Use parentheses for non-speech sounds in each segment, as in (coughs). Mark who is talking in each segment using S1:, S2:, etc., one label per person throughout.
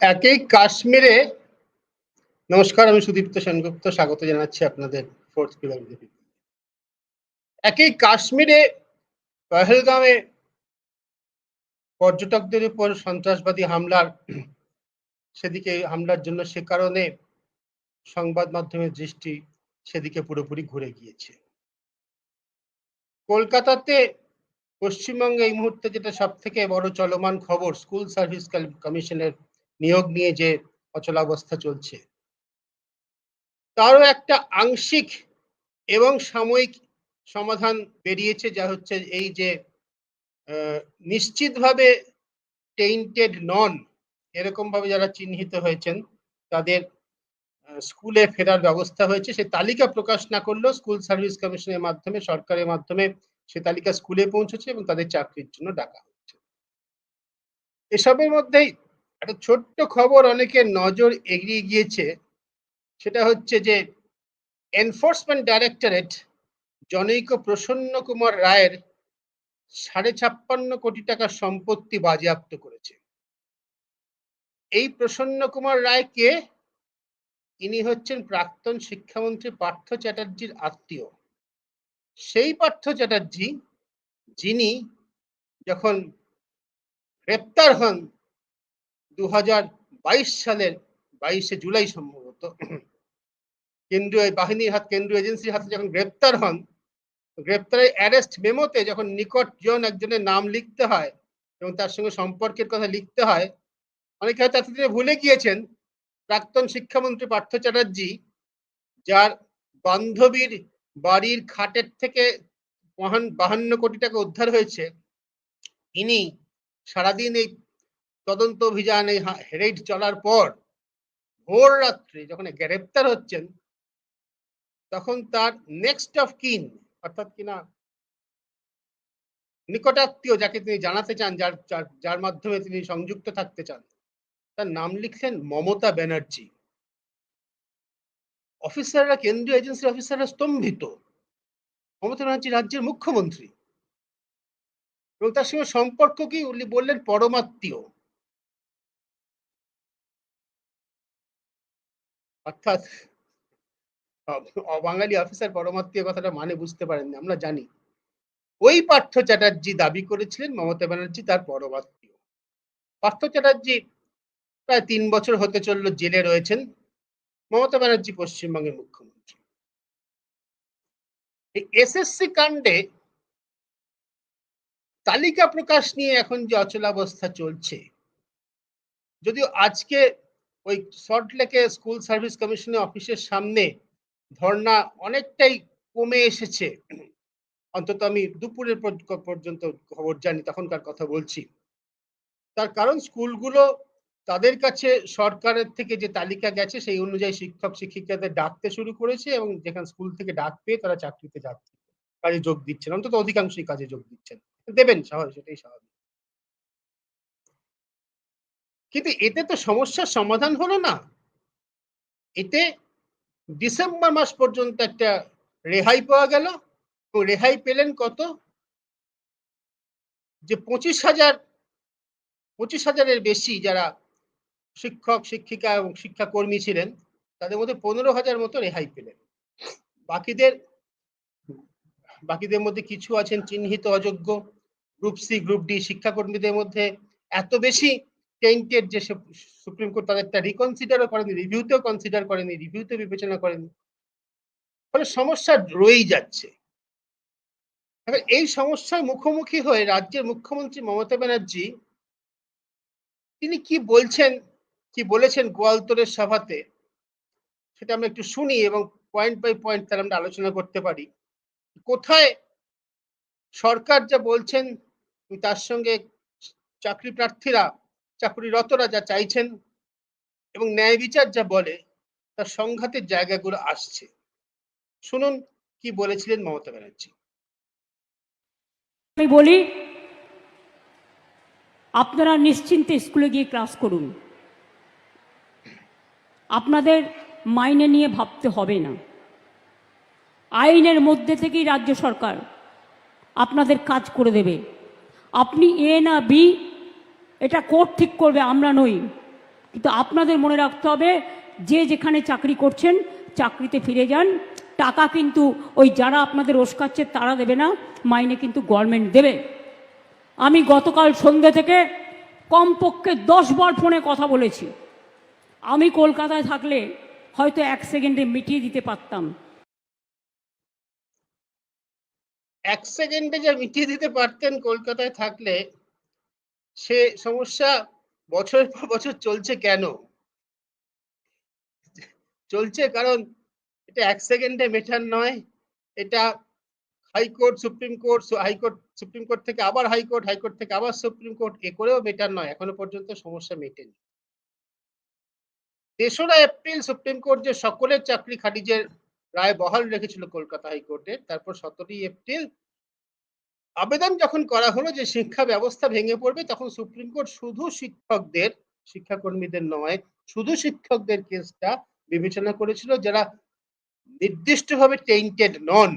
S1: একই কাশ্মীরে। নমস্কার, আমি সুদীপ্ত সেনগুপ্ত। স্বাগত জানাচ্ছি আপনাদের ফোর্থ পিলার একই কাশ্মীরে পহেলগামে পর্যটকদের উপর সন্ত্রাসবাদী হামলার সেদিকে, হামলার জন্য সে কারণে সংবাদ মাধ্যমের দৃষ্টি সেদিকে পুরোপুরি ঘুরে গিয়েছে। কলকাতাতে পশ্চিমবঙ্গে এই মুহূর্তে যেটা সব থেকে বড় চলমান খবর স্কুল সার্ভিস কমিশনের নিয়োগ নিয়ে যে অচলাবস্থা চলছে। তারও একটা আংশিক এবং সাময়িক সমাধান বেরিয়েছে, যা হচ্ছে এই যে নিশ্চিতভাবে টেইন্টেড নন এরকম ভাবে যারা চিহ্নিত হয়েছেন, তাদের স্কুলে ফেরার ব্যবস্থা হয়েছে। সে তালিকা প্রকাশ না করলেও স্কুল সার্ভিস কমিশনের মাধ্যমে, সরকারের মাধ্যমে সে তালিকা স্কুলে পৌঁছেছে এবং তাদের চাকরির জন্য ডাকা হচ্ছে। এসবের মধ্যেই একটা ছোট্ট খবর অনেকের নজর এগিয়ে গিয়েছে। সেটা হচ্ছে যে এনফোর্সমেন্ট ডাইরেক্টরেট জনৈক প্রসন্ন কুমার রায়ের সাড়ে ছাপ্পান্ন কোটি টাকার সম্পত্তি বাজেয়াপ্ত করেছে। এই প্রসন্ন কুমার রায়কে ইনি হচ্ছেন প্রাক্তন শিক্ষামন্ত্রী পার্থ চ্যাটার্জির আত্মীয়। সেই পার্থ চ্যাটার্জি, যিনি যখন গ্রেপ্তার হন দু হাজার বাইশ সালের বাইশে জুলাই সম্ভবত। কেন্দ্রীয় বাহিনীর হাত, কেন্দ্রীয় এজেন্সির হাতে যখন গ্রেপ্তার হন, গ্রেপ্তারের অ্যারেস্ট মেমোতে যখন নিকটজন একজনের নাম লিখতে হয় এবং তার সঙ্গে সম্পর্কের কথা লিখতে হয়, অনেকে হয়তো এতদিনে ভুলে গিয়েছেন, প্রাক্তন শিক্ষামন্ত্রী পার্থ চ্যাটার্জি, যার বান্ধবীর বাড়ির খাটের থেকে মহান- বাহান্ন কোটি টাকা উদ্ধার হয়েছে, ইনি সারাদিন এই তদন্ত অভিযান এই চলার পর ভোর রাত্রে যখন গ্রেপ্তার হচ্ছেন, তখন তার নেক্সট অফ কিন অর্থাৎ কিনা নিকটাত্মীয় যাকে তিনি জানাতে চান, যার, যার- যার মাধ্যমে তিনি সংযুক্ত থাকতে চান, তার নাম লিখলেন মমতা ব্যানার্জি। অফিসাররা, কেন্দ্রীয় এজেন্সির অফিসাররা স্তম্ভিত। মমতা ব্যানার্জি রাজ্যের মুখ্যমন্ত্রী। এবং তার সঙ্গে সম্পর্ক কি? উনি বললেন পরমাত্মীয়। অর্থাৎ অবাঙালি অফিসার পরমাত্মীয় কথাটা মানে বুঝতে পারেননি, আমরা জানি। ওই পার্থ চ্যাটার্জি দাবি করেছিলেন মমতা ব্যানার্জি তার পরমাত্মীয় পার্থ চ্যাটার্জি প্রায় তিন বছর হতে চলল জেলে রয়েছেন মমতা ব্যানার্জি পশ্চিমবঙ্গের মুখ্যমন্ত্রী। এই এসএসসি কাণ্ডে তালিকা প্রকাশ নিয়ে এখন যে অচলাবস্থা চলছে, যদিও আজকে ওই সল্টলেকে স্কুল সার্ভিস কমিশনের অফিসের সামনে ধর্ণা অনেকটাই কমে এসেছে। অন্তত আমি দুপুরের পর্যন্ত খবর জানি, তখনকার কথা বলছি। তার কারণ স্কুলগুলো তাদের কাছে সরকারের থেকে যে তালিকা গেছে, সেই অনুযায়ী শিক্ষক, শিক্ষিকাদের ডাকতে শুরু করেছে এবং যেখানে স্কুল থেকে ডাক পেয়ে তারা চাকরিতে যাচ্ছে। কাজে যোগ দিচ্ছেন, অন্তত অধিকাংশই কাজে যোগ দিচ্ছেন। দেবেন স্বাভাবিক সেটাই স্বাভাবিক। কিন্তু এতে তো সমস্যার সমাধান হলো না। এতে ডিসেম্বর মাস পর্যন্ত একটা রেহাই পাওয়া গেল। রেহাই পেলেন কত? যে পঁচিশ হাজার, পঁচিশ হাজারের বেশি যারা শিক্ষক, শিক্ষিকা এবং শিক্ষাকর্মী ছিলেন, তাদের মধ্যে পনেরো হাজার মতো রেহাই পেলেন। বাকিদের বাকিদের মধ্যে কিছু আছেন চিহ্নিত অযোগ্য, গ্রুপ সি, গ্রুপ ডি শিক্ষাকর্মীদের মধ্যে এত বেশি টেন্টেড যে সুপ্রিম কোর্ট তাদেরটা রিকনসিডারও করেনি রিভিউতেও কনসিডার করেনি রিভিউতে বিবেচনা করেনি। ফলে সমস্যা রয়েই যাচ্ছে। এই সমস্যার মুখোমুখি হয়ে রাজ্যের মুখ্যমন্ত্রী মমতা ব্যানার্জি তিনি কি বলছেন, কি বলেছেন গোয়ালতরের সভাতে, সেটা আমরা একটু শুনি এবং পয়েন্ট বাই পয়েন্ট তার আমরা আলোচনা করতে পারি। কোথায় সরকার যা বলছেন, তার সঙ্গে চাকরি প্রার্থীরা চাকরিরতরা যা চাইছেন এবং ন্যায় বিচার যা বলে, তার সংঘাতের জায়গাগুলো আসছে। শুনুন কি বলেছিলেন মমতা ব্যানার্জি।
S2: আমি বলি, আপনারা নিশ্চিন্তে স্কুলে গিয়ে ক্লাস করুন। আপনাদের মাইনে নিয়ে ভাবতে হবে না। আইনের মধ্যে থেকেই রাজ্য সরকার আপনাদের কাজ করে দেবে। আপনি এ না বি এটা কোর্ট ঠিক করবে, আমরা নই। কিন্তু আপনাদের মনে রাখতে হবে, যে যেখানে চাকরি করছেন, চাকরিতে ফিরে যান। টাকা কিন্তু ওই যারা আপনাদের ওস্কাচ্ছে, তারা দেবে না, মাইনে কিন্তু গভর্নমেন্ট দেবে। আমি গতকাল সন্ধ্যে থেকে কমপক্ষে দশ বার ফোনে কথা বলেছি। আমি কলকাতায় থাকলে হয়তো এক সেকেন্ডে মিটিয়ে দিতে পারতাম।
S1: এক সেকেন্ডে যা মিটিয়ে দিতে পারতেন কলকাতায় থাকলে সে সমস্যা বছরের পর বছর চলছে কেন? চলছে কারণ এটা এক সেকেন্ডে মেটার নয়। এটা high court, supreme court high court, supreme court থেকে আবার হাইকোর্ট হাইকোর্ট থেকে আবার সুপ্রিম কোর্ট, এ করেও মেটার নয়। এখনও পর্যন্ত সমস্যা মেটেনি। তেসরা এপ্রিল সুপ্রিম কোর্ট যে সকলের চাকরি খারিজের রায় বহাল রেখেছিল কলকাতা হাইকোর্টে, তারপর সতেরোই এপ্রিল আবেদন যখন করা হলো যে শিক্ষা ব্যবস্থা ভেঙে পড়বে, তখন সুপ্রিম কোর্ট শুধু শিক্ষকদের, শিক্ষাকর্মীদের নয়, শুধু শিক্ষকদের কেসটা বিবেচনা করেছিল যারা নির্দিষ্টভাবে টেইন্টেড নন।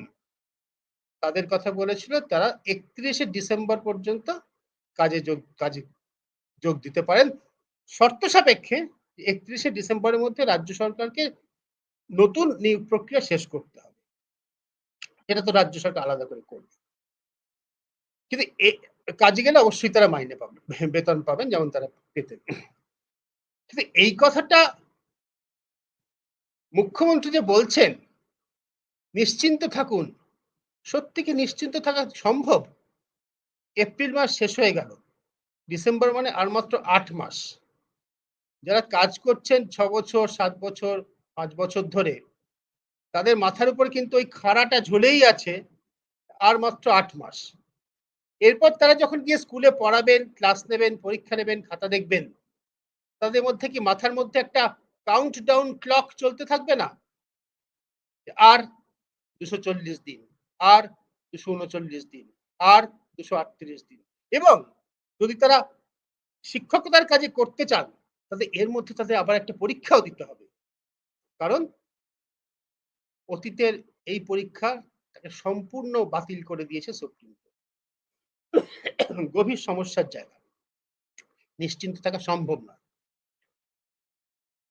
S1: তাদের কথা বলেছিল তারা একত্রিশে ডিসেম্বর পর্যন্ত কাজে যোগ কাজে যোগ দিতে পারেন। শর্ত সাপেক্ষে একত্রিশে ডিসেম্বরের মধ্যে রাজ্য সরকারকে নতুন নিয়োগ প্রক্রিয়া শেষ করতে হবে। এটা তো রাজ্য সরকার আলাদা করে করবে। কিন্তু কাজে গেলে অবশ্যই তারা মাইনে পাবেন বেতন পাবেন যেমন তারা পেতেন। কিন্তু এই কথাটা মুখ্যমন্ত্রী যে বলছেন, নিশ্চিন্ত থাকুন, সত্যি কি নিশ্চিন্ত থাকা সম্ভব? এপ্রিল মাস শেষ হয়ে গেল, ডিসেম্বর মানে আর মাত্র আট মাস। যারা কাজ করছেন ছ বছর, সাত বছর, পাঁচ বছর ধরে, তাদের মাথার উপর কিন্তু ওই খাড়াটা ঝুলেই আছে, আর মাত্র আট মাস। এরপর তারা যখন গিয়ে স্কুলে পড়াবেন, ক্লাস নেবেন, পরীক্ষা নেবেন, খাতা দেখবেন, তাদের মধ্যে কি মাথার মধ্যে একটা কাউন্ট ডাউন ক্লক চলতে থাকবে না? আর দুশো চল্লিশ দিন, আর দুশো উনচল্লিশ দিন, আর দুশো আটত্রিশ দিন এবং যদি তারা শিক্ষকতার কাজে করতে চান, তাদের এর মধ্যে তাদের আবার একটা পরীক্ষাও দিতে হবে। কারণ অতীতের এই পরীক্ষা তাকে সম্পূর্ণ বাতিল করে দিয়েছে সুপ্রিম গভীর সমস্যার জায়গা। নিশ্চিন্ত থাকা সম্ভব না।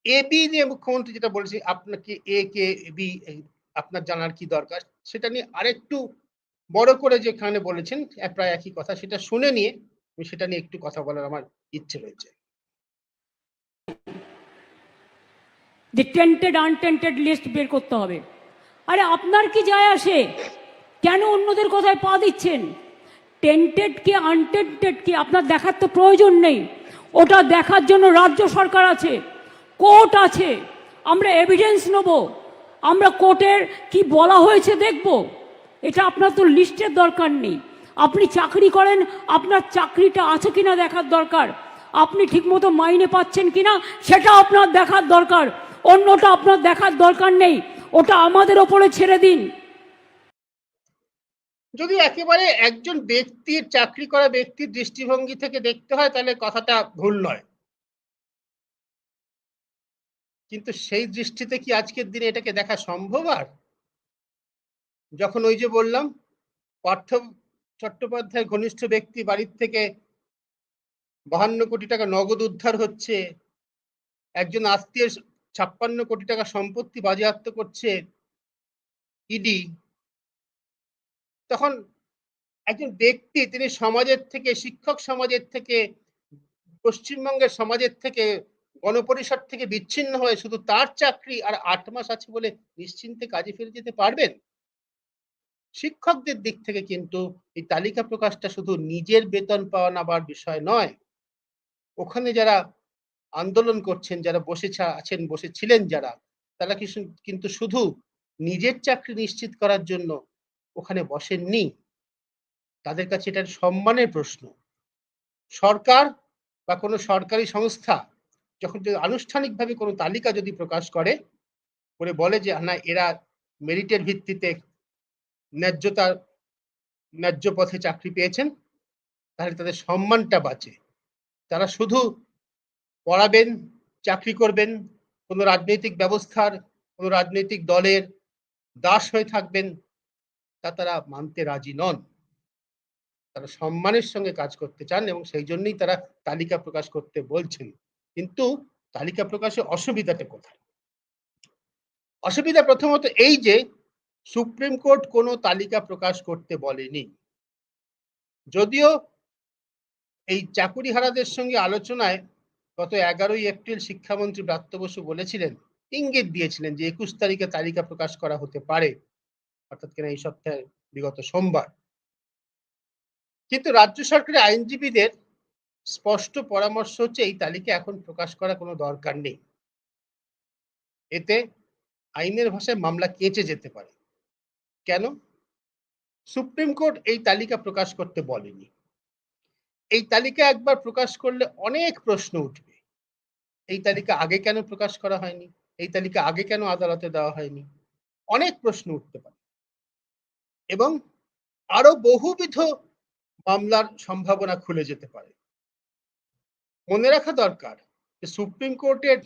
S1: এ বি নিয়ে মুখ্যমন্ত্রী যেটা বলেছে, আপনাকে এ কে বি আপনার জানার কি দরকার? সেটা নিয়ে আরেকটু বড় করে যেখানে বলেছেন প্রায় একই কথা। সেটা শুনে নিয়ে আমি সেটা নিয়ে একটু কথা বলার আমার ইচ্ছে রয়েছে।
S2: যে টেন্টেড আনটেন্টেড লিস্ট বের করতে হবে। আরে আপনার কি যায় আসে? কেন অন্যদের কথায় পা দিচ্ছেন? টেন্টেড কি আনটেন্টেড কি, আপনার দেখার তো প্রয়োজন নেই। ওটা দেখার জন্য রাজ্য সরকার আছে, কোর্ট আছে, আমরা এভিডেন্স নেব, আমরা কোর্টের কি বলা হয়েছে দেখব। এটা আপনার তো লিস্টের দরকার নেই। আপনি চাকরি করেন, আপনার চাকরিটা আছে কিনা দেখার দরকার। আপনি ঠিকমতো মাইনে পাচ্ছেন কিনা, সেটা আপনার দেখার দরকার। অন্যটা আপনার দেখার দরকার নেই। ওটা আমাদের ওপরে ছেড়ে দিন।
S1: যদি একেবারে একজন ব্যক্তির, চাকরি করা ব্যক্তির দৃষ্টিভঙ্গি থেকে দেখতে হয়, তাহলে কথাটা ভুল নয়। কিন্তু সেই দৃষ্টিতে কি আজকের দিনে এটাকে দেখা সম্ভব আর? যখন ওই যে বললাম, পার্থ চট্টোপাধ্যায় ঘনিষ্ঠ ব্যক্তি বাড়ির থেকে বাহান্ন কোটি টাকা নগদ উদ্ধার হচ্ছে, একজন আত্মীয় ছাপ্পান্ন কোটি টাকা সম্পত্তি বাজেয়াপ্ত করছে, ইডি তখন একজন ব্যক্তি, তিনি সমাজের থেকে, শিক্ষক সমাজের থেকে, পশ্চিমবঙ্গের সমাজের থেকে, গণপরিষদ থেকে বিচ্ছিন্ন হয়ে শুধু তার চাকরি আর আট মাস আছে বলে নিশ্চিন্তে কাজে ফিরে যেতে পারবেন? শিক্ষকদের দিক থেকে কিন্তু এই তালিকা প্রকাশটা শুধু নিজের বেতন পাওয়া নেবার বিষয় নয়। ওখানে যারা আন্দোলন করছেন, যারা বসে আছেন বসেছিলেন যারা, তারা কিন্তু শুধু নিজের চাকরি নিশ্চিত করার জন্য ওখানে বসেননি? তাদের কাছে এটা সম্মানের প্রশ্ন। সরকার বা কোনো সরকারি সংস্থা যখন যদি আনুষ্ঠানিকভাবে কোনো তালিকা যদি প্রকাশ করে করে বলে যে, না, এরা মেরিটের ভিত্তিতে ন্যায্যতার, ন্যায্য পথে চাকরি পেয়েছেন, তাহলে তাদের সম্মানটা বাঁচে। তারা শুধু পড়াবেন, চাকরি করবেন, কোনো রাজনৈতিক ব্যবস্থার, কোনো রাজনৈতিক দলের দাস হয়ে থাকবেন তা তারা মানতে রাজি নন। তারা সম্মানের সঙ্গে কাজ করতে চান এবং সেই জন্যই তারা তালিকা প্রকাশ করতে বলছেন। কিন্তু তালিকা প্রকাশে অসুবিধাটা কোথায়? অসুবিধা প্রথমত এই যে, সুপ্রিম কোর্ট কোনো তালিকা প্রকাশ করতে বলেনি। যদিও এই চাকুরিহারাদের সঙ্গে আলোচনায় গত এগারোই এপ্রিল শিক্ষামন্ত্রী ব্রাত্য বসু বলেছিলেন, ইঙ্গিত দিয়েছিলেন যে একুশ তারিখে তালিকা প্রকাশ করা হতে পারে। অর্থাৎ কিনা এই সপ্তাহে বিগত সোমবার। কিন্তু রাজ্য সরকারের আইনজীবীদের স্পষ্ট পরামর্শ হচ্ছে, এই তালিকা এখন প্রকাশ করা কোনো দরকার নেই। এতে আইনের ভাষায় মামলা কেচে যেতে পারে। কেন? সুপ্রিম কোর্ট এই তালিকা প্রকাশ করতে বলেনি। এই তালিকা একবার প্রকাশ করলে অনেক প্রশ্ন উঠবে। এই তালিকা আগে কেন প্রকাশ করা হয়নি? এই তালিকা আগে কেন আদালতে দেওয়া হয়নি? অনেক প্রশ্ন উঠতে পারে। এবং আরও বহুবিধ মামলার সম্ভাবনা খুলে যেতে পারে। মনে রাখা দরকার যে সুপ্রিম কোর্টের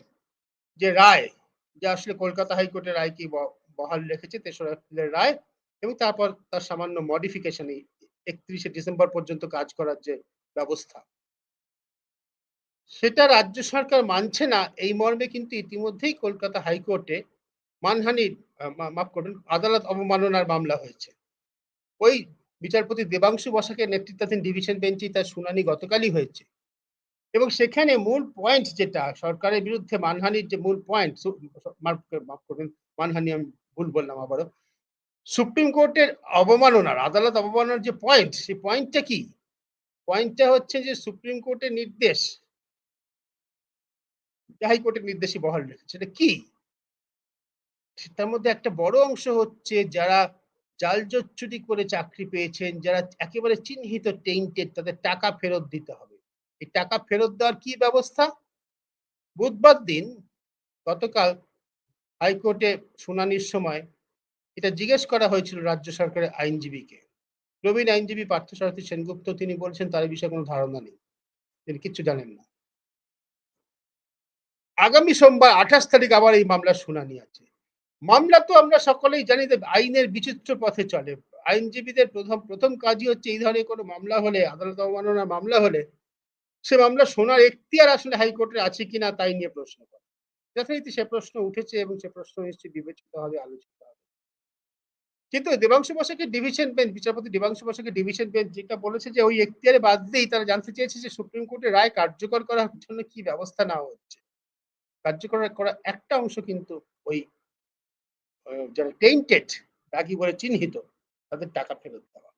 S1: যে রায়, যা আসলে কলকাতা হাইকোর্টের রায়কে ব- বহাল রেখেছে তেসরা এপ্রিলের রায় এবং তারপর তার সামান্য মডিফিকেশন একত্রিশে ডিসেম্বর পর্যন্ত কাজ করার যে ব্যবস্থা। সেটা রাজ্য সরকার মানছে না, এই মর্মে কিন্তু ইতিমধ্যেই কলকাতা হাইকোর্টে মানহানির মাফ করবেন, আদালত অবমাননার মামলা হয়েছে। ওই বিচারপতি দেবাংশু বসাকের নেতৃত্বাধীন ডিভিশন বেঞ্চে তার শুনানি গতকালই হয়েছে। এবং সেখানে মূল পয়েন্ট যেটা, সরকারের বিরুদ্ধে মানহানির যে মূল পয়েন্ট মাফ করবেন, মানহানি আমি ভুল বললাম আবারও, সুপ্রিম কোর্টের অবমাননার, আদালত অবমাননার যে পয়েন্ট সেই পয়েন্টটা কি? পয়েন্টটা হচ্ছে যে সুপ্রিম কোর্টের নির্দেশ হাইকোর্টের নির্দেশই বহাল রেখেছে। সেটা কি? তার মধ্যে একটা বড় অংশ হচ্ছে যারা জচ্চুরি করে চাকরি পেয়েছেন, যারা একেবারে চিহ্নিত টেইন্টেড তাদের টাকা ফেরত দিতে হবে। এই টাকা ফেরত দেওয়ার কি ব্যবস্থা? বুধবার দিন গতকাল হাইকোর্টে শুনানির সময় এটা জিজ্ঞেস করা হয়েছিল রাজ্য সরকারের আইনজীবীকে। প্রবীণ আইনজীবী পার্থসারথী সেনগুপ্ত, তিনি বলছেন তার বিষয়ে কোনো ধারণা নেই। তিনি কিচ্ছু জানেন না। আগামী সোমবার আঠাশ তারিখ আবার এই মামলার শুনানি আছে। মামলা তো আমরা সকলেই জানি যে আইনের বিচিত্র পথে চলে। আইনজীবীদের প্রথম প্রথম কাজই হচ্ছে এই ধরনের কোনো মামলা হলে, আদালত অবমাননার মামলা হলে, সে মামলা শোনার এখতিয়ার আসলে হাইকোর্টের আছে কিনা তাই নিয়ে প্রশ্ন করে। যথারীতি সে প্রশ্ন উঠেছে এবং সে প্রশ্ন নিশ্চয়ই বিবেচিত হবে আলোচিত হবে। কিন্তু দেবাংশু বসাকে ডিভিশন বেঞ্চ, বিচারপতি দেবাংশু বসাকে ডিভিশন বেঞ্চ যেটা বলেছে যে ওই এখতিয়ারে বাদ দিয়েই তারা জানতে চেয়েছে যে সুপ্রিম কোর্টের রায় কার্যকর করার জন্য কি ব্যবস্থা নেওয়া হচ্ছে। কার্যকর করা একটা অংশ কিন্তু ওই যারা টেন্টেড রাগি বলে চিহ্নিত, তাদের টাকা ফেরত দেওয়া।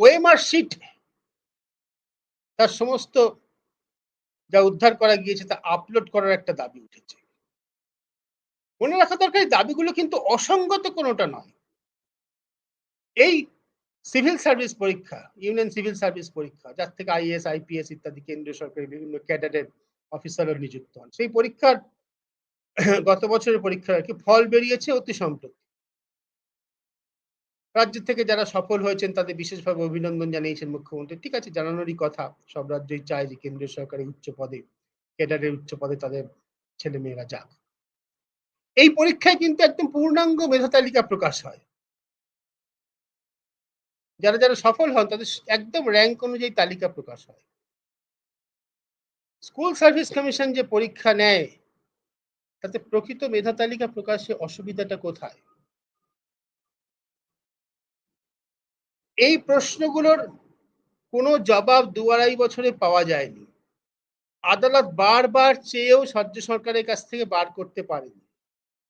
S1: ওএমআর শিট তার সমস্ত যা উদ্ধার করা গিয়েছে, তা আপলোড করার একটা দাবি উঠেছে। মনে রাখা দরকার দাবিগুলো কিন্তু অসঙ্গত কোনোটা নয়। এই সিভিল সার্ভিস পরীক্ষা ইউনিয়ন সিভিল সার্ভিস পরীক্ষা, যার থেকে আইএস আইপিএস ইত্যাদি কেন্দ্রীয় সরকারের বিভিন্ন ক্যাডারের অফিসাররা নিযুক্ত হন, সেই পরীক্ষার (coughs) গত বছরের পরীক্ষার আর কি, ফল বেরিয়েছে অতি সম্প্রতি। রাজ্য থেকে যারা সফল হয়েছেন, তাদের বিশেষভাবে অভিনন্দন জানিয়েছেন মুখ্যমন্ত্রী। ঠিক আছে, জানানোরই কথা, সব রাজ্যই চায় যে কেন্দ্রীয় সরকারের উচ্চ পদে, ক্যাডারের উচ্চ পদে তাদের ছেলে মেয়েরা যাক। এই পরীক্ষায় কিন্তু একদম পূর্ণাঙ্গ মেধা তালিকা প্রকাশ হয়। যারা যারা সফল হন, তাদের একদম র্যাঙ্ক অনুযায়ী তালিকা প্রকাশ হয়। স্কুল সার্ভিস কমিশন যে পরীক্ষা নেয় তাতে প্রকৃত মেধা তালিকা প্রকাশে অসুবিধাটা কোথায়? এই প্রশ্নগুলোর কোনো জবাব দু আড়াই বছরে পাওয়া যায়নি। আদালত বারবার চেয়েও রাজ্য সরকারের কাছ থেকে বার করতে পারেনি।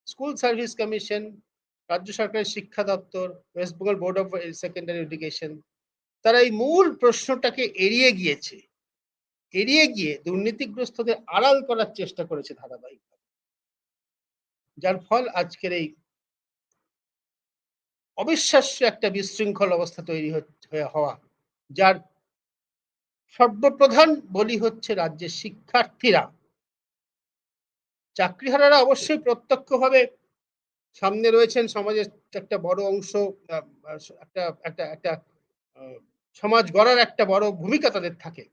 S1: স্কুল সার্ভিস কমিশন, রাজ্য সরকারের শিক্ষা দপ্তর, West Bengal board of secondary education, তারা এই মূল প্রশ্নটাকে এড়িয়ে গিয়েছে। এড়িয়ে গিয়ে দুর্নীতিগ্রস্তদের আড়াল করার চেষ্টা করেছে ধারাবাহিকভাবে। যার ফল আজকের এই অবিশ্বাস্য একটা বিশৃঙ্খল অবস্থা তৈরি হয়ে হওয়া, যার সর্বপ্রধান বলি হচ্ছে রাজ্যের শিক্ষার্থীরা। চাকরিহারারা অবশ্যই প্রত্যক্ষভাবে সামনে রয়েছেন, সমাজের একটা বড় অংশ একটা একটা একটা সমাজ গড়ার একটা বড় ভূমিকা তাদের থাকে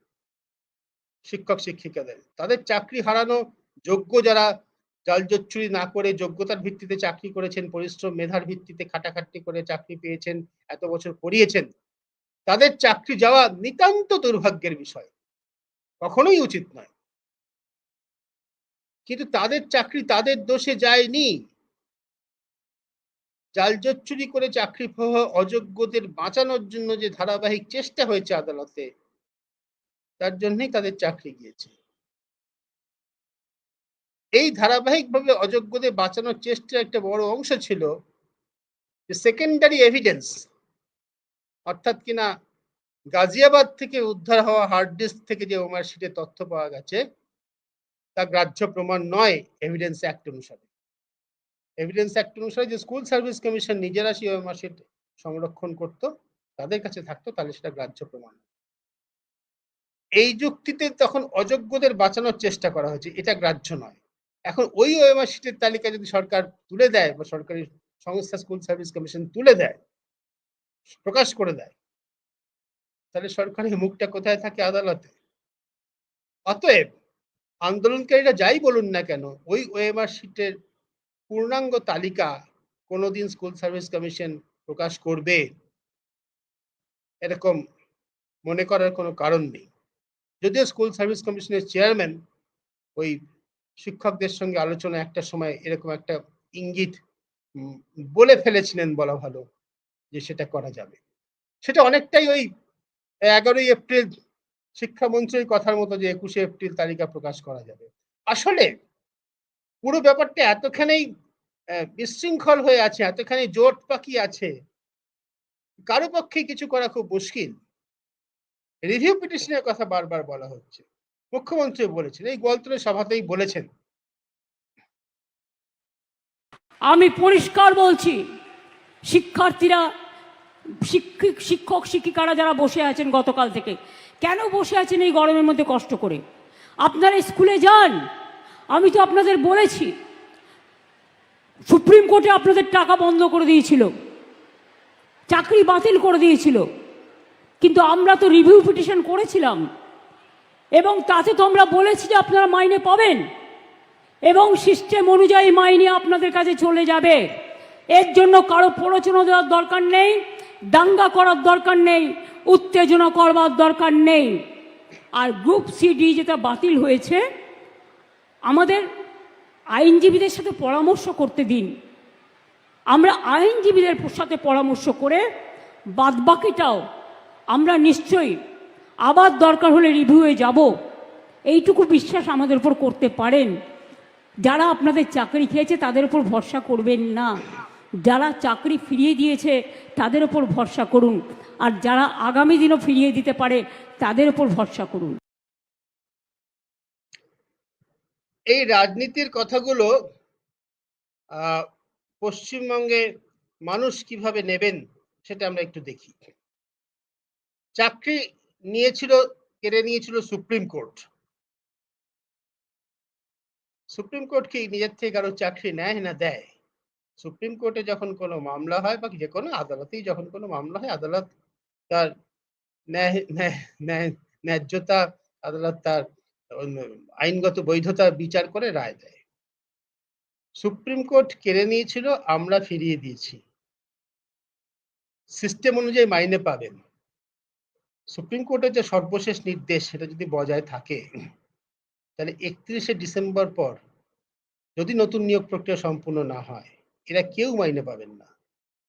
S1: শিক্ষক শিক্ষিকাদের তাদের চাকরি হারানো যোগ্য যারা জাল জচ্চুরি না করে যোগ্যতার ভিত্তিতে চাকরি করেছেন, পরিশ্রম মেধার ভিত্তিতে খাটাখাটনি করে চাকরি পেয়েছেন, এত বছর পড়িয়েছেন তাদের চাকরি যাওয়া নিতান্ত দুর্ভাগ্যের বিষয়। কখনোই উচিত নয়। কিন্তু তাদের চাকরি তাদের দোষে যায়নি। জালজট চুরি করে চাকরি পাওয়া অযোগ্যদের বাঁচানোর জন্য যে ধারাবাহিক চেষ্টা হয়েছে আদালতে, তার জন্যই তাদের চাকরি গিয়েছে। এই ধারাবাহিকভাবে অযোগ্যদের বাঁচানোর চেষ্টার একটা বড় অংশ ছিল যে সেকেন্ডারি এভিডেন্স অর্থাৎ কিনা গাজিয়াবাদ থেকে উদ্ধার হওয়া হার্ড ডিস্ক থেকে যে ওমার শিটের তথ্য পাওয়া গেছে তা গ্রাহ্য প্রমাণ নয় এভিডেন্স অ্যাক্ট অনুসারে। এভিডেন্স অ্যাক্ট অনুসারে যে স্কুল সার্ভিস কমিশন নিজেরা সেই ওএমআর শিট সংরক্ষণ করত, তাদের কাছে থাকতো, তাহলে সেটা গ্রাহ্য প্রমাণ। এই যুক্তিতে তখন অযোগ্যদের বাঁচানোর চেষ্টা করা হয়েছে, এটা গ্রাহ্য নয়। এখন ওই ওএমআর তালিকা যদি সরকার তুলে দেয় বা সরকারি সংস্থা স্কুল সার্ভিস কমিশন তুলে দেয়, প্রকাশ করে দেয়, তাহলে সরকারের মুখটা কোথায় থাকে আদালতে? অতএব আন্দোলনকারীরা যাই বলুন না কেন, ওই ওএমআর শিটের পূর্ণাঙ্গ তালিকা কোনোদিন স্কুল সার্ভিস কমিশন প্রকাশ করবে, এরকম মনে করার কোনো কারণ নেই। যদিও স্কুল সার্ভিস কমিশনের চেয়ারম্যান ওই শিক্ষকদের সঙ্গে আলোচনা একটা সময় এরকম একটা ইঙ্গিত বলে ফেলেছিলেন বলা ভালো যে সেটা করা যাবে। সেটা অনেকটাই ওই এগারোই এপ্রিল শিক্ষামন্ত্রীর কথার মতো যে একুশে এপ্রিল তালিকা প্রকাশ করা যাবে। আসলে পুরো ব্যাপারটা এতখানি বিশৃঙ্খল হয়ে আছে, এতখানি জোট পাকি আছে, কারও পক্ষে কিছু করা খুব মুশকিল। রিভিউ পিটিশনের কথা বারবার বলা হচ্ছে। মুখ্যমন্ত্রী বলেছেন, এই গোয়ালতরের সভাতেই বলেছেন।
S2: আমি পরিষ্কার বলছি, শিক্ষার্থীরা, শিক্ষিক, শিক্ষক, শিক্ষিকারা যারা বসে আছেন গতকাল থেকে, কেন বসে আছেন এই গরমের মধ্যে কষ্ট করে? আপনারা স্কুলে যান, আমি তো আপনাদের বলেছি, সুপ্রিম কোর্টে আপনাদের টাকা বন্ধ করে দিয়েছিল, চাকরি বাতিল করে দিয়েছিল, কিন্তু আমরা তো রিভিউ পিটিশন করেছিলাম। এবং তাতে তো আমরা বলেছি যে আপনারা মাইনে পাবেন। এবং সিস্টেম অনুযায়ী মাইনে আপনাদের কাছে চলে যাবে। এর জন্য কারও প্ররোচনা দেওয়ার দরকার নেই, দাঙ্গা করার দরকার নেই, উত্তেজনা করবার দরকার নেই। আর গ্রুপ সিডি যেটা বাতিল হয়েছে, আমাদের আইনজীবীদের সাথে পরামর্শ করতে দিন। আমরা আইনজীবীদের সাথে পরামর্শ করে বাদবাকিটাও আমরা নিশ্চয়ই আবার দরকার হলে রিভিউয়ে যাব। এইটুকু বিশ্বাস আমাদের উপর করতে পারেন। যারা আপনাদের চাকরি খেয়েছে, তাদের উপর ভরসা করবেন না। যারা চাকরি ফিরিয়ে দিয়েছে, তাদের উপর ভরসা করুন। আর যারা আগামী দিনও ফিরিয়ে দিতে পারে, তাদের উপর ভরসা করুন।
S1: এই রাজনীতির কথাগুলো পশ্চিমবঙ্গে মানুষ কীভাবে নেবেন, সেটা আমরা একটু দেখি। চাকরি নিয়েছিল, কেড়ে নিয়েছিল সুপ্রিম কোর্ট সুপ্রিম কোর্ট কি নিজের থেকে কারও চাকরি নেয় না দেয়? সুপ্রিম কোর্টে যখন কোনো মামলা হয় বা যে কোনো আদালতেই যখন কোনো মামলা হয়, আদালত তার ন্যায়, ন্যায়- ন্যায়- ন্যায্যতা, আদালত তার আইনগত বৈধতা বিচার করে রায় দেয়। সুপ্রিম কোর্ট কেড়ে নিয়েছিল, আমরা ফিরিয়ে দিয়েছি। সিস্টেম অনুযায়ী মাইনে পাবেন। সুপ্রিম কোর্টের যে সর্বশেষ নির্দেশ সেটা যদি বজায় থাকে, তাহলে একত্রিশে ডিসেম্বর পর যদি নতুন নিয়োগ প্রক্রিয়া সম্পূর্ণ না হয়, এরা কেউ মাইনে পাবেন না।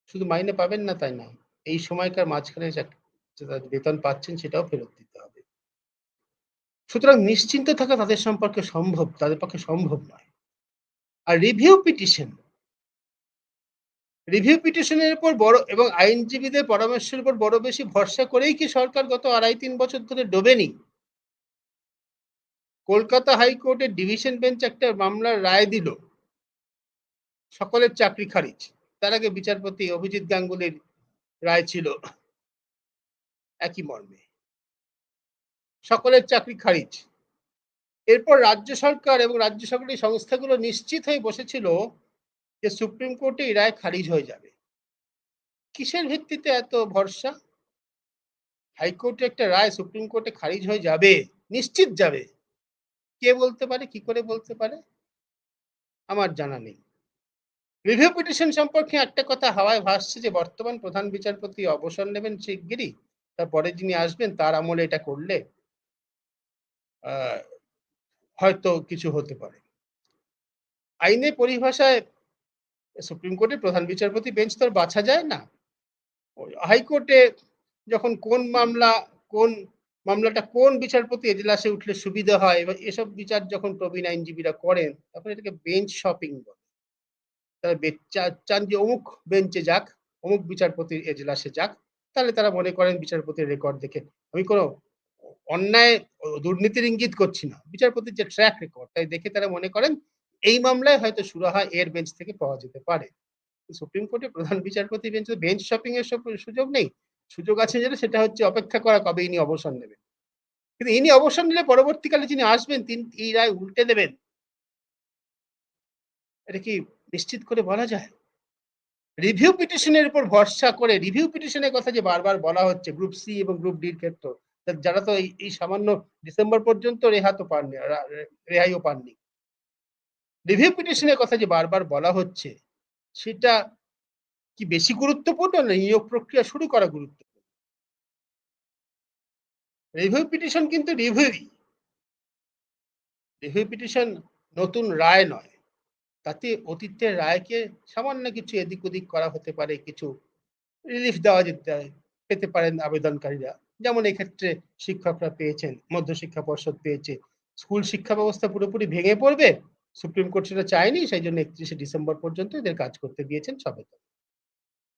S1: শুধু মাইনে পাবেন না তাই না এই সময়কার মাঝখানে বেতন পাচ্ছেন সেটাও ফেরত দিতে হবে। সুতরাং নিশ্চিন্ত থাকা তাদের সম্পর্কে সম্ভব, তাদের পক্ষে সম্ভব নয়। আর রিভিউ পিটিশন রিভিউ পিটিশনের উপর বড় এবং আইনজীবীদের পরামর্শের উপর বড় বেশি ভরসা করেই কি সরকার গত আড়াই তিন বছর ধরে ডোবেনি? কলকাতা হাইকোর্টের ডিভিশন বেঞ্চ একটা মামলার রায় দিল। সকলের চাকরি খারিজ। তার আগে বিচারপতি অভিজিৎ গাঙ্গুলির রায় ছিল একই মর্মে। সকলের চাকরি খারিজ। এরপর রাজ্য সরকার এবং রাজ্য সরকারি সংস্থাগুলো নিশ্চিত হয়ে বসেছিল যে সুপ্রিম কোর্টে এই রায় খারিজ হয়ে যাবে। কিসের ভিত্তিতে এত ভরসা? হাইকোর্টে একটা রায় সুপ্রিম কোর্টে খারিজ হয়ে যাবে, নিশ্চিত যাবে। কে বলতে পারে, কি করে বলতে পারে? আমার জানা নেই। রিভিউ পিটিশন সম্পর্কে একটা কথা হাওয়ায় ভাসছে যে, বর্তমান প্রধান বিচারপতি অবসর নেবেন শিগগিরই। তারপরে যিনি আসবেন, তার আমলে এটা করলে হয়তো কিছু হতে পারে। আইনে পরিভাষায় সুপ্রিম কোর্টের প্রধান বিচারপতি বেঞ্চ তো বাছা যায় না। হাইকোর্টে যখন কোন মামলা, কোন মামলাটা কোন বিচারপতি এজলাসে উঠলে সুবিধা হয়, এবার এসব বিচার যখন প্রবীণ আইনজীবীরা করেন, তখন এটাকে বেঞ্চ শপিং বলে। তারা চান যে অমুক বেঞ্চে যাক, অমুক বিচারপতির এজলাসে যাক, তাহলে তারা মনে করেন বিচারপতির রেকর্ড দেখে। আমি কোনো অন্যায় দুর্নীতির ইঙ্গিত করছি না। বিচারপতির যে ট্র্যাক রেকর্ড তাই দেখে তারা মনে করেন এই মামলায় হয়তো সুরাহা এর বেঞ্চ থেকে পাওয়া যেতে পারে। সুপ্রিম কোর্টে প্রধান বিচারপতি বেঞ্চ বেঞ্চ শপিং এর সুযোগ নেই। সুযোগ আছে যেটা, সেটা হচ্ছে অপেক্ষা করা কবে ইনি অবসর নেবেন। কিন্তু ইনি অবসর নিলে পরবর্তীকালে যিনি আসবেন, তিনি, এই রায় উল্টে দেবেন। এটা কি নিশ্চিত করে বলা যায়? রিভিউ পিটিশনের উপর ভরসা করে রিভিউ পিটিশনের কথা যে বারবার বলা হচ্ছে গ্রুপ সি এবং গ্রুপ ডির ক্ষেত্রে যারা তো এই সামান্য ডিসেম্বর পর্যন্ত রেহাতো পাননি রেহাইও পাননি। রিভিউ পিটিশনের কথা যে বারবার বলা হচ্ছে, সেটা কি বেশি গুরুত্বপূর্ণ না নিয়োগ প্রক্রিয়া শুরু করা গুরুত্বপূর্ণ? রিভিউ পিটিশন কিন্তু রিভিউই রিভিউ পিটিশন নতুন রায় নয়, তাতে অতীতের রায়কে সামান্য কিছু এদিক ওদিক করা হতে পারে, কিছু রিলিফ দেওয়া যেতে পেতে পারেন আবেদনকারীরা। যেমন এক্ষেত্রে শিক্ষকরা পেয়েছেন, মধ্যশিক্ষা পর্ষদ পেয়েছে, স্কুল শিক্ষা ব্যবস্থা পুরোপুরি ভেঙে পড়বে সুপ্রিম কোর্ট সেটা চায়নি সেই জন্য একত্রিশে ডিসেম্বর পর্যন্ত এদের কাজ করতে দিয়েছেন সবেতন।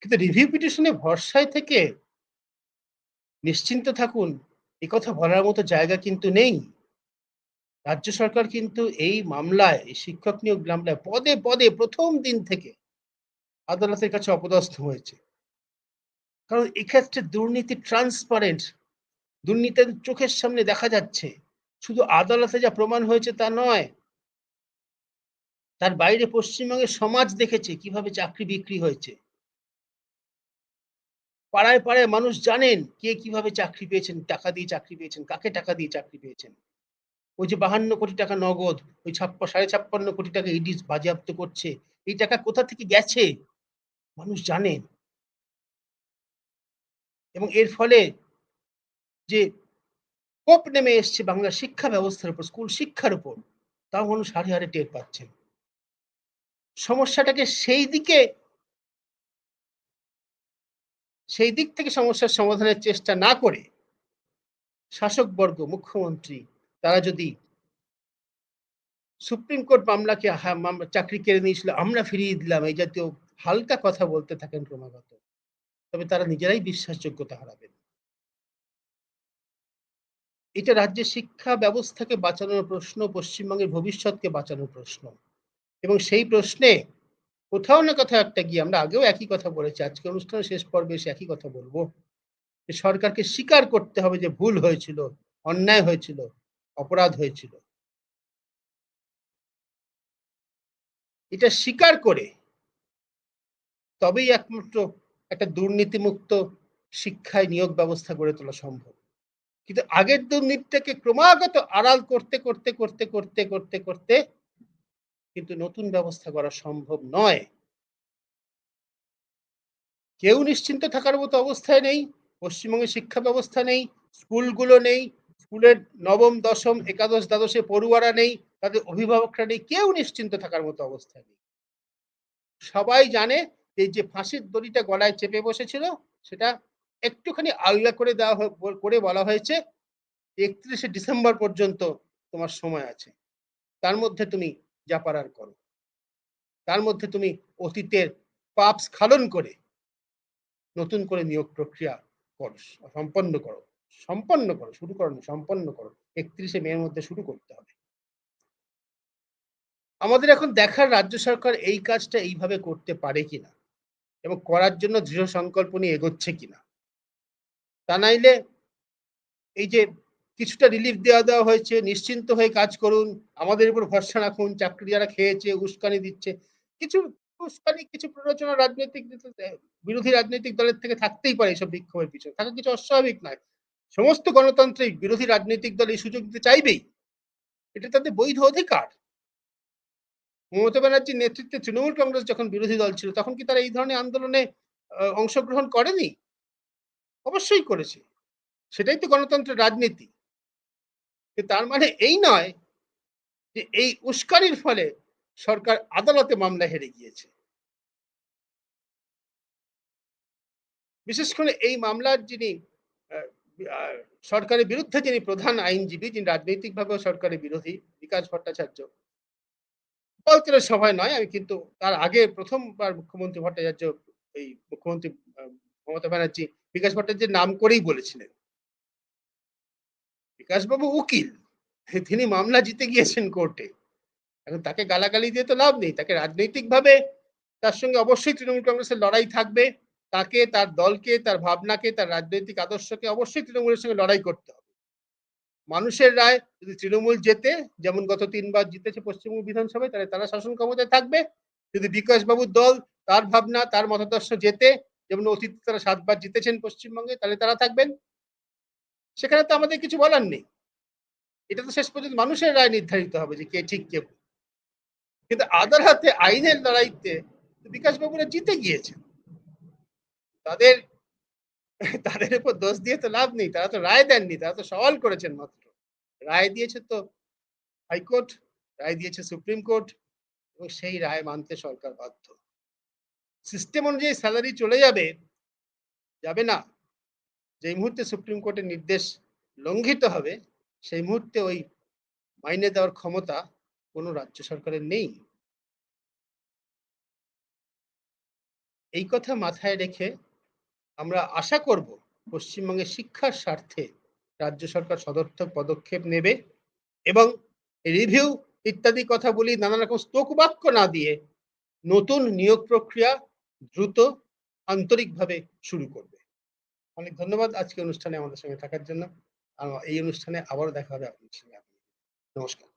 S1: কিন্তু রিভিউ পিটিশনে ভরসায় থেকে নিশ্চিন্ত থাকুন, এ কথা বলার মতো জায়গা কিন্তু নেই। রাজ্য সরকার কিন্তু এই মামলায় শিক্ষক নিয়োগ মামলায় পদে পদে প্রথম দিন থেকে আদালতের কাছে অপদস্থ হয়েছে। কারণ এক্ষেত্রে দুর্নীতি ট্রান্সপারেন্ট দুর্নীতি চোখের সামনে দেখা যাচ্ছে। শুধু আদালতে যা প্রমাণ হয়েছে তা নয় তার বাইরে পশ্চিমবঙ্গের সমাজ দেখেছে কীভাবে চাকরি বিক্রি হয়েছে। পাড়ায় পাড়ায় মানুষ জানেন কে কীভাবে চাকরি পেয়েছেন, টাকা দিয়ে চাকরি পেয়েছেন, কাকে টাকা দিয়ে চাকরি পেয়েছেন। ওই যে বাহান্ন কোটি টাকা নগদ, ওই ছাপ্পা, সাড়ে ছাপ্পান্ন কোটি টাকা ইডিস বাজেয়াপ্ত করছে, এই টাকা কোথা থেকে গেছে? মানুষ জানেন। এবং এর ফলে যে কোপ নেমে এসছে বাংলা শিক্ষা ব্যবস্থার উপর, স্কুল শিক্ষার উপর, তাও মানুষ হারে হারে টের পাচ্ছেন। সমস্যাটাকে সেই দিকে সেই দিক থেকে সমস্যার সমাধানের চেষ্টা না করে শাসক বর্গ, মুখ্যমন্ত্রী, তারা যদি সুপ্রিম কোর্ট মামলাকে চাকরি কেড়ে নিয়েছিল, আমরা ফিরিয়ে দিলাম, এই জাতীয় হালকা কথা বলতে থাকেন ক্রমাগত, তবে তারা নিজেরাই বিশ্বাসযোগ্যতা হারাবেন। এটা রাজ্যের শিক্ষা ব্যবস্থাকে বাঁচানোর প্রশ্ন, পশ্চিমবঙ্গের ভবিষ্যৎকে বাঁচানোর প্রশ্ন। এবং সেই প্রশ্নে কোথাও না কোথাও একটা গিয়ে আমরা আগেও একই কথা বলেছি। আজকে অনুষ্ঠানের শেষ পর্বে এসে একই কথা বলব। যে সরকারকে স্বীকার করতে হবে যে ভুল হয়েছিল, অন্যায় হয়েছিল, অপরাধ হয়েছিল। এটা স্বীকার করে তবেই একমাত্র একটা দুর্নীতিমুক্ত শিক্ষায় নিয়োগ ব্যবস্থা গড়ে তোলা সম্ভব। কিন্তু আগের দুর্নীতিটাকে ক্রমাগত আড়াল করতে করতে করতে করতে করতে করতে কিন্তু নতুন ব্যবস্থা করা সম্ভব নয়। কেউ নিশ্চিন্ত থাকার মতো অবস্থায় নেই, পশ্চিমবঙ্গের শিক্ষা ব্যবস্থা নেই, স্কুলগুলো নেই, স্কুলের নবম, দশম, একাদশ, দ্বাদশে পড়ুয়ারা নেই, তাদের অভিভাবকরা নেই, কেউ নিশ্চিন্ত থাকার মতো অবস্থায় নেই। সবাই জানে এই যে ফাঁসির দড়িটা গলায় চেপে বসেছিল, সেটা একটুখানি আলগা করে দেওয়া করে বলা হয়েছে, একত্রিশে ডিসেম্বর পর্যন্ত তোমার সময় আছে। তার মধ্যে তুমি যা পারার করো। তার মধ্যে তুমি অতীতের পাপ স্খলন করে নতুন করে নিয়োগ প্রক্রিয়া করো, সম্পন্ন করো সম্পন্ন করো, শুরু করো সম্পন্ন করো। একত্রিশে মের মধ্যে শুরু করতে হবে। আমাদের এখন দেখার রাজ্য সরকার এই কাজটা এইভাবে করতে পারে কিনা এবং করার জন্য দৃঢ় সংকল্প নিয়ে এগোচ্ছে কিনা, তা নাইলে এই যে কিছুটা রিলিফ দেওয়া দেওয়া হয়েছে, নিশ্চিন্ত হয়ে কাজ করুন। আমাদের উপর ভরসা রাখুন চাকরি যারা খেয়েছে, উস্কানি দিচ্ছে। কিছু উস্কানি, কিছু প্ররোচনা রাজনৈতিক বিরোধী রাজনৈতিক দলের থেকে থাকতেই পারে এইসব বিক্ষোভের পিছনে। থাকা কিছু অস্বাভাবিক নয়। সমস্ত গণতান্ত্রিক বিরোধী রাজনৈতিক দল এই সুযোগ দিতে চাইবেই। এটা তাদের বৈধ অধিকার। মমতা ব্যানার্জির নেতৃত্বে তৃণমূল কংগ্রেস যখন বিরোধী দল ছিল, তখন কি তারা এই ধরনের আন্দোলনে অংশগ্রহণ করেনি? অবশ্যই করেছে। সেটাই তো গণতন্ত্রের রাজনীতি। তার মানে এই নয় যে এই উস্কানির ফলে সরকার আদালতে মামলা হেরে গিয়েছে। বিশেষ করে এই মামলার যিনি সরকারের বিরুদ্ধে যিনি প্রধান আইনজীবী, যিনি রাজনৈতিকভাবেও সরকারের বিরোধী বিকাশ ভট্টাচার্য বলছিল সভায় নয়, আমি কিন্তু তার আগে প্রথমবার মুখ্যমন্ত্রী ভট্টাচার্য, এই মুখ্যমন্ত্রী মমতা ব্যানার্জি বিকাশ ভট্টাচার্যের নাম করেই বলেছিলেন। বিকাশবাবু উকিল। তিনি মামলা জিতে গিয়েছেন কোর্টে এখন তাকে গালাগালি দিয়ে তো লাভ নেই, তাকে রাজনৈতিকভাবে তার সঙ্গে অবশ্যই তৃণমূল কংগ্রেসের লড়াই থাকবে। তাকে, তার দলকে, তার ভাবনাকে, তার রাজনৈতিক আদর্শকে অবশ্যই তৃণমূলের সঙ্গে লড়াই করতে হবে। মানুষের রায় যদি তৃণমূল জেতে, যেমন গত তিনবার জিতেছে পশ্চিমবঙ্গ বিধানসভায়, তাহলে তারা শাসন ক্ষমতায় থাকবে। যদি বিকাশ বাবুর দল তার ভাবনা, তার মতাদর্শ জেতে, যেমন অতীতে তারা সাতবার জিতেছেন পশ্চিমবঙ্গে, তাহলে তারা থাকবেন। সেখানে তো আমাদের কিছু বলার নেই। এটা তো শেষ পর্যন্ত মানুষের রায় নির্ধারিত হবে যে কে ঠিক, কে। কিন্তু আদালতে আইনের লড়াইতে বিকাশ বাবুরা জিতে গিয়েছেন। তাদের তাদের উপর দোষ দিয়ে তো লাভ নেই, তারা তো রায় দেননি, তারা তো সওয়াল করেছেন মাত্র। রায় দিয়েছে তো হাইকোর্ট, রায় দিয়েছে সুপ্রিম কোর্ট, এবং সেই রায় মানতে সরকার বাধ্য। সিস্টেম অনুযায়ী স্যালারি চলে যাবে যাবে না। যেই মুহূর্তে সুপ্রিম কোর্টের নির্দেশ লঙ্ঘিত হবে, সেই মুহূর্তে ওই মাইনে দেওয়ার ক্ষমতা কোনো রাজ্য সরকারের নেই। এই কথা মাথায় রেখে আমরা আশা করব পশ্চিমবঙ্গের শিক্ষার স্বার্থে রাজ্য সরকার সদর্থক পদক্ষেপ নেবে এবং রিভিউ ইত্যাদি কথা বলি নানা রকম স্তোক বাক্য না দিয়ে নতুন নিয়োগ প্রক্রিয়া দ্রুত আন্তরিকভাবে শুরু করবে। অনেক ধন্যবাদ আজকে অনুষ্ঠানে আমাদের সঙ্গে থাকার জন্য। এই অনুষ্ঠানে আবারও দেখা হবে আপনার সঙ্গে। নমস্কার।